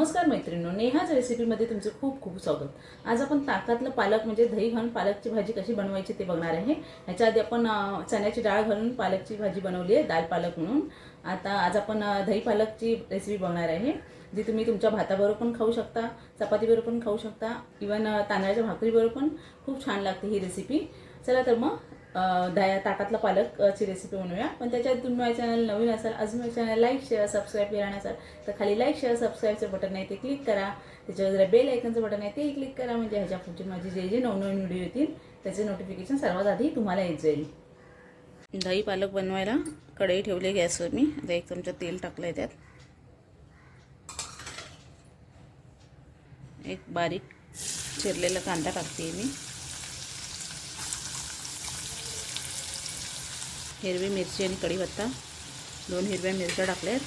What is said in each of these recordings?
नमस्कार मैत्रिणींनो नेहाच रेसिपीमध्ये तुमचं खूप खूप स्वागत. आज आपण ताकातलं पालक म्हणजे दही घालून पालकची भाजी कशी बनवायची ते बघणार आहे. ह्याच्या आधी आपण चण्याची डाळ घालून पालकची भाजी बनवली आहे दाल पालक म्हणून. आता आज आपण दही पालकची रेसिपी बघणार आहे जी तुम्ही तुमच्या भाताबरोबर पण खाऊ शकता चपातीबरोबर पण खाऊ शकता इवन तांदळाच्या भाकरीबरोबर पण. खूप छान लागते ही रेसिपी चला तर मग दह्या ताकातलं ताकातला पालकची रेसिपी बनवूया. पण त्याच्यात तुम्ही माझ्या चॅनल नवीन असाल अजून माझ्या चॅनल लाईक शेअर सबस्क्राईब केला नसाल तर खाली लाईक शेअर सबस्क्राईबचं बटन आहे ते क्लिक करा. त्याच्यावर जरा बेल आयकनचं बटन आहे ते क्लिक करा. म्हणजे ह्याच्या पुढचे माझे जे जे नवनवीन व्हिडिओ येतील त्याचे नोटिफिकेशन सर्वात आधी तुम्हाला येत जाईल. दही पालक बनवायला कढई ठेवली गॅसवर मी. आता एक चमचा तेल टाकलं आहे त्यात. एक बारीक चिरलेला कांदा टाकते मी. हिरवी मिरची आणि कढीपत्ता. दोन हिरव्या मिरच्या टाकल्यात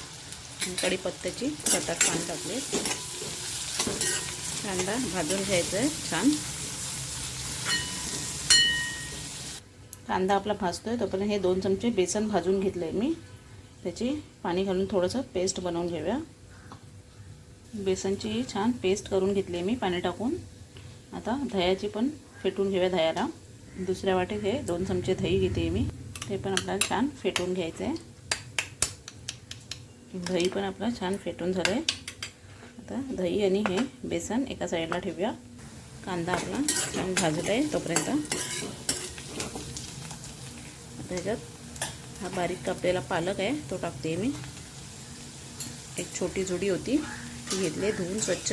आणि कढीपत्त्याची सात पान टाकले कांदा भाजून घ्यायचा आहे छान. कांदा आपला भाजतो आहे तोपर्यंत हे दोन चमचे बेसन भाजून घेतलं आहे मी. त्याची पाणी घालून थोडंसं पेस्ट बनवून घेऊया. बेसनची छान पेस्ट करून घेतली आहे मी पाणी टाकून. आता दह्याची पण फेटून घेऊया दह्याला. दुसऱ्या वाटेत हे दोन चमचे दही घेते मी. ते पण आपल्याला छान फेटून घ्यायचं आहे दही पण आपलं छान फेटून झालं आहे आता दही आणि हे बेसन एका साईडला ठेवूया. कांदा आपला छान भाजला आहे तोपर्यंत. आता ह्याच्यात हा बारीक कापलेला पालक आहे तो टाकते मी. एक छोटी जुडी होती. ती घेतली धुवून स्वच्छ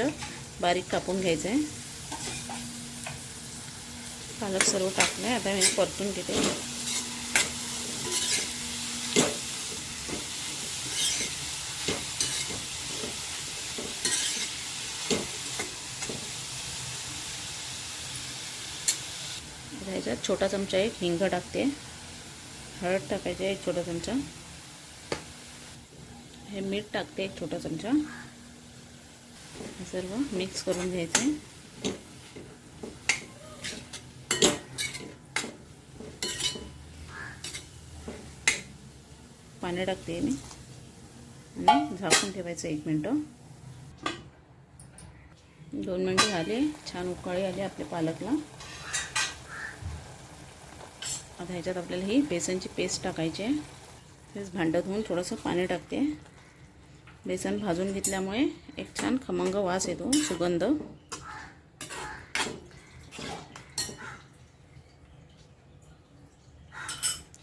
बारीक कापून घ्यायचं आहे पालक सर्व टाकलं आहे आता मी परतून घेते. आता ह्याच्यात छोटा चमचा एक हिंग टाकते. हळद टाकायचे एक छोटा चमचा. हे मीठ टाकते एक छोटा चमचा. हे सर्व मिक्स करून घ्यायचे. पाणी टाकते मी. आणि झाकून ठेवायचं एक मिनटं. दोन मिनटं झाले. छान उकाळी आली आपल्या पालकला. आता ह्याच्यात आपल्याला ही बेसनची पेस्ट टाकायची आहे. तेच भांडं धुवून थोडंसं पाणी टाकते. बेसन भाजून घेतल्यामुळे एक छान खमंग वास येतो सुगंध.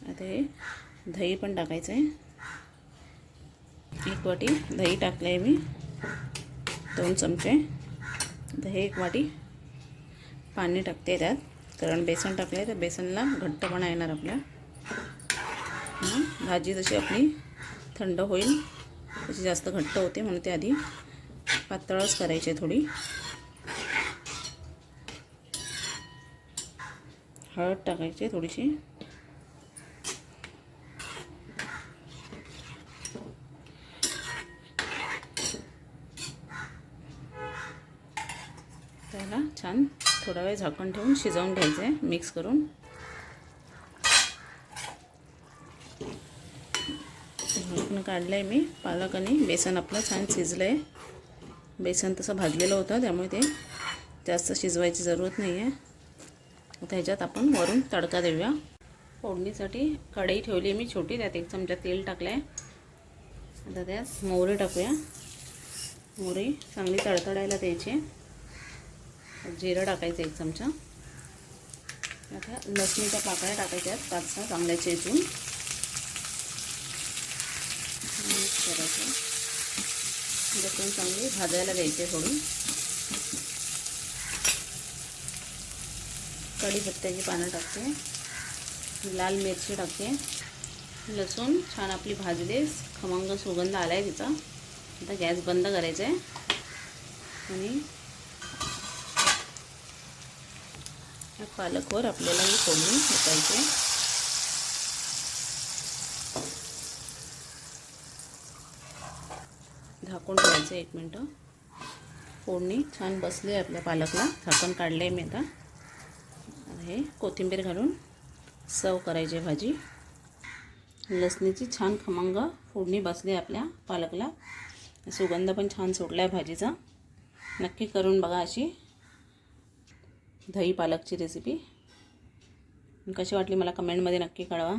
आता हे दही पण टाकायचं आहे. एक वाटी दही टाकलं आहे मी. दोन चमचे. दही एक वाटी पाणी टाकते त्यात. कारण बेसन टाकले तर बेसनला घट्टपणा येणार आपल्या. भाजी जशी आपली थंड होईल तशी जास्त घट्ट होते म्हणून ते आधी पातळच करायची आहे थोडी. हळद टाकायची आहे थोडीशी. त्याला छान थोडा वेळ झाकण ठेवून शिजवून घ्यायचं. आहे मिक्स करून. झाकण काढलं आहे मी. पालक आणि बेसन आपलं छान शिजलं आहे बेसन तसं भाजलेलं होतं त्यामुळे ते जास्त शिजवायची जरूरत नाही आहे आता ह्याच्यात आपण वरून तडका देऊया. फोडणीसाठी कढई ठेवली मी छोटी त्यात एक चमचा तेल टाकलं आहे आता त्यात मोहरी टाकूया. मोहरी चांगली तडतडायला द्यायची. जिरं टाकायचं एक चमचा. आता लसणीच्या पाकळ्या टाकायच्या आहेत पाच सहा चांगल्या चेचून मिक्स करायचं. लसूण चांगली भाजायला द्यायची थोडी. कढीपत्त्याची पानं टाकते. लाल मिरची टाकते. लसूण छान आपली भाजली खमंग सुगंध आला आहे तिचा. आता गॅस बंद करायचा आहे आणि या पालकवर आपल्याला ही कोंबडी टाकायची. झाकून ठेवायचं एक मिनटं. फोडणी छान बसली आहे आपल्या पालकला. झाकण काढलं आहे मी आता. आता हे कोथिंबीर घालून सर्व करायची भाजी. लसणीची छान खमंग फोडणी बसली आहे आपल्या पालकला. सुगंध पण छान सुटला आहे भाजीचा. नक्की करून बघा अशी. दही पालकची रेसिपी कशी वाटली मला कमेंटमध्ये नक्की कळवा.